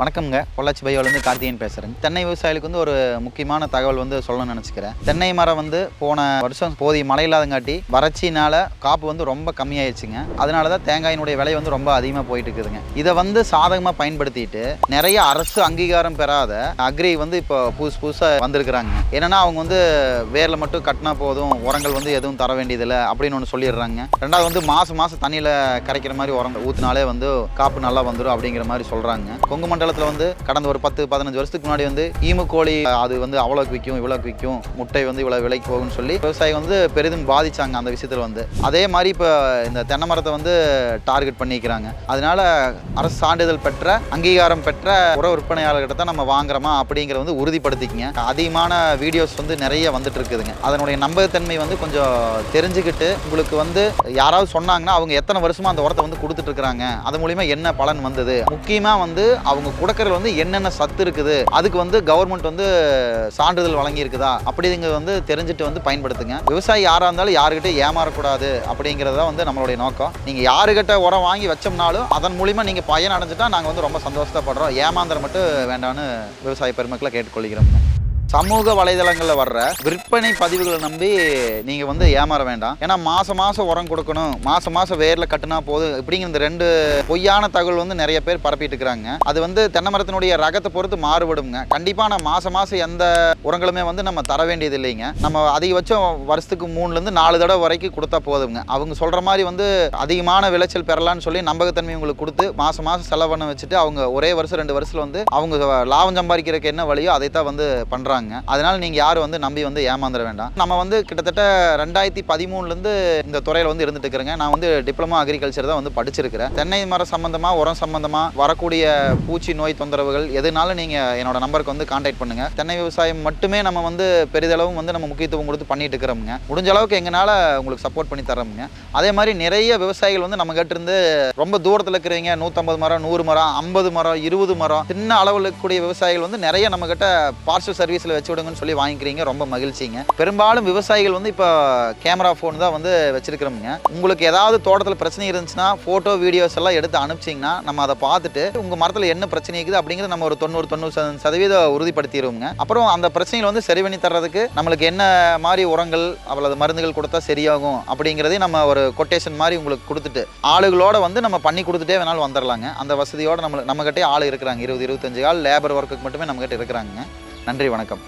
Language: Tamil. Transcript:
வணக்கம்ங்க. பொள்ளாச்சி பையோலேருந்து கார்த்திகேயன் பேசுகிறேங்க தென்னை விவசாயிகளுக்கு வந்து ஒரு முக்கியமான தகவல் வந்து சொல்லணும்னு நினச்சிக்கிறேன். தென்னை மரம் வந்து போன வருஷம் போதிய மழை இல்லாதங்காட்டி வறட்சினால் காப்பு வந்து ரொம்ப கம்மியாயிடுச்சுங்க. அதனால தான் தேங்காயினுடைய விலை வந்து ரொம்ப அதிகமாக போயிட்டு இருக்குதுங்க இதை வந்து சாதகமாக பயன்படுத்திட்டு நிறைய அரசு அங்கீகாரம் பெறாத அக்ரி வந்து இப்போ புதுசு புதுசாக வந்திருக்கிறாங்க. என்னென்னா அவங்க வந்து வேரில் மட்டும் கட்டினா போதும் உரங்கள் வந்து எதுவும் தர வேண்டியதில்லை அப்படின்னு ஒன்று சொல்லிடுறாங்க. ரெண்டாவது வந்து மாதம் மாதம் தண்ணியில் கரைக்கிற மாதிரி உரங்கள் ஊற்றினாலே வந்து காப்பு நல்லா வந்துடும் அப்படிங்கிற மாதிரி சொல்கிறாங்க கொங்கு மண்டலத்தில் வந்து கடந்த ஒரு பத்து பதினஞ்சு வருஷத்துக்கு முன்னாடி வந்து ஈமு கோழி அது வந்து அவ்வளோக்கு விற்கும் இவ்வளோக்கு விற்கும் முட்டை வந்து இவ்வளோ விலைக்கு போகும்னு சொல்லி விவசாயி வந்து பெரிதும் பாதித்தாங்க அந்த விஷயத்தில் வந்து. அதே மாதிரி இப்போ இந்த தென்னை மரத்தை வந்து டார்கெட் பண்ணிக்கிறாங்க. அதனால அரசு சான்றிதழ் பெற்ற அங்கீகாரம் பெற்ற உர விற்பனையாளர்கிட்ட தான் நம்ம வாங்குறோமா அப்படிங்கிறத வந்து உறுதிப்படுத்திக்கங்க. அதிகமான வீடியோஸ் வந்து நிறைய வந்துட்டு இருக்குதுங்க. அதனுடைய நம்பகத்தன்மை வந்து கொஞ்சம் தெரிஞ்சுக்கிட்டு உங்களுக்கு வந்து யாராவது சொன்னாங்கன்னா அவங்க எத்தனை வருஷமா அந்த உரத்தை வந்து கொடுத்துட்டு இருக்கிறாங்க அது மூலியமா என்ன பலன் வந்தது? முக்கியமாக வந்து அவங்க குடக்கரையில் வந்து என்னென்ன சத்து இருக்குது? அதுக்கு வந்து கவர்மெண்ட் வந்து சான்றிதழ் வழங்கியிருக்குதா? அப்படிங்க அப்படிங்கிறது வந்து தெரிஞ்சுட்டு வந்து பயன்படுத்துங்க. விவசாயி யாராக இருந்தாலும் யாருக்கிட்ட ஏமாறக்கூடாது அப்படிங்கிறது தான் வந்து நம்மளுடைய நோக்கம். நீங்கள் யாருக்கிட்ட உரம் வாங்கி வச்சோம்னாலும் அதன் மூலிமா நீங்கள் பயன் அடைஞ்சிட்டா நாங்கள் வந்து ரொம்ப சந்தோஷப்படுறோம் ஏமாந்திரம் மட்டும் வேண்டான்னு விவசாய பெருமக்களை கேட்டுக்கொள்கிறோம். சமூக வலைதளங்களில் வர்ற விற்பனை பதிவுகளை நம்பி நீங்கள் வந்து ஏமாற வேண்டாம். ஏன்னா மாதம் மாதம் உரம் கொடுக்கணும். மாதம் மாதம் வேரில் கட்டினா போதும். இப்படிங்கிற இந்த ரெண்டு பொய்யான தகவல் வந்து நிறைய பேர் பரப்பிட்டு இருக்கிறாங்க. அது வந்து தென்னை மரத்தினுடைய ரகத்தை பொறுத்து மாறுபடுங்க கண்டிப்பாக நான் மாதம் மாதம் எந்த உரங்களுமே வந்து நம்ம தர வேண்டியது இல்லைங்க. நம்ம அதிகபட்சம் வருஷத்துக்கு மூணுலேருந்து நாலு தடவை வரைக்கும் கொடுத்தா போதுங்க அவங்க சொல்கிற மாதிரி வந்து அதிகமான விளைச்சல் பெறலாம்னு சொல்லி நம்பகத்தன்மை உங்களுக்கு கொடுத்து மாதம் மாதம் செலவு பண்ண வச்சுட்டு அவங்க ஒரே வருஷம் ரெண்டு வருஷத்தில் வந்து அவங்க லாபம் சம்பாதிக்கிறதுக்கு என்ன வழியோ அதை தான் வந்து பண்ணுறாங்க அதனால நீங்கள் யாரும் வந்து நம்பி வந்து ஏமாந்துட வேண்டாம். நம்ம வந்து கிட்டத்தட்ட ரெண்டாயிரத்தி பதிமூணுலேருந்து இந்த துறையில் வந்து இருந்துட்டு இருக்கிறேங்க. நான் வந்து டிப்ளமோ அக்ரிகல்ச்சர் தான் வந்து படிச்சிருக்கிறேன். தென்னை மரம் சம்மந்தமாக உரம் சம்மந்தமாக வரக்கூடிய பூச்சி நோய் தொந்தரவுகள் எதுனாலும் நீங்கள் என்னோட நம்பருக்கு வந்து கான்டாக்ட் பண்ணுங்கள் தென்னை விவசாயம் மட்டுமே நம்ம வந்து பெரிதளவும் வந்து நம்ம முக்கியத்துவம் கொடுத்து பண்ணிட்டு இருக்கிறோமுங்க. முடிஞ்ச அளவுக்கு எங்களால் உங்களுக்கு சப்போர்ட் பண்ணி தரோமுங்க அதே மாதிரி நிறைய விவசாயிகள் வந்து நம்ம கிட்ட இருந்து ரொம்ப தூரத்தில் இருக்கிறவங்க நூற்றம்பது மரம் நூறு மரம் ஐம்பது மரம் இருபது மரம் சின்ன அளவில் இருக்கக்கூடிய விவசாயிகள் வந்து நிறைய நம்ம கிட்ட பார்சல் சர்வீஸில் வச்சு விடுங்கன்னு சொல்லி வாங்கிக்கிறீங்க. ரொம்ப மகிழ்ச்சிங்க. பெரும்பாலும் விவசாயிகள் வந்து இப்போ கேமரா ஃபோன் தான் வந்து வச்சிருக்கிறோமுங்க. உங்களுக்கு ஏதாவது தோட்டத்தில் பிரச்சனை இருந்துச்சுன்னா ஃபோட்டோ வீடியோஸ் எல்லாம் எடுத்து அனுப்பிச்சிங்கன்னா நம்ம அதை பார்த்துட்டு உங்கள் மரத்தில் என்ன பிரச்சனை இருக்குது அப்படிங்கிறத நம்ம ஒரு தொண்ணூறு தொண்ணூறு சதவீதம் உறுதிப்படுத்திடுவோங்க அப்புறம் அந்த பிரச்சனைகள் வந்து சரி பண்ணி தர்றதுக்கு நம்மளுக்கு என்ன மாதிரி உரங்கள் அவ்வளவு மருந்துகள் கொடுத்தா சரியாகும் அப்படிங்கிறதையும் நம்ம ஒரு கொட்டேஷன் மாதிரி உங்களுக்கு கொடுத்துட்டு ஆளுகளோட வந்து நம்ம பண்ணி கொடுத்துட்டே வேணாலும் வந்துடலாங்க அந்த வசதியோட நம்ம நம்மகிட்டே ஆள் இருக்கிறாங்க. இருபது இருபத்தஞ்சு ஆள் லேபர் ஒர்க்குக்கு மட்டுமே நம்மகிட்ட இருக்கிறாங்க நன்றி வணக்கம்.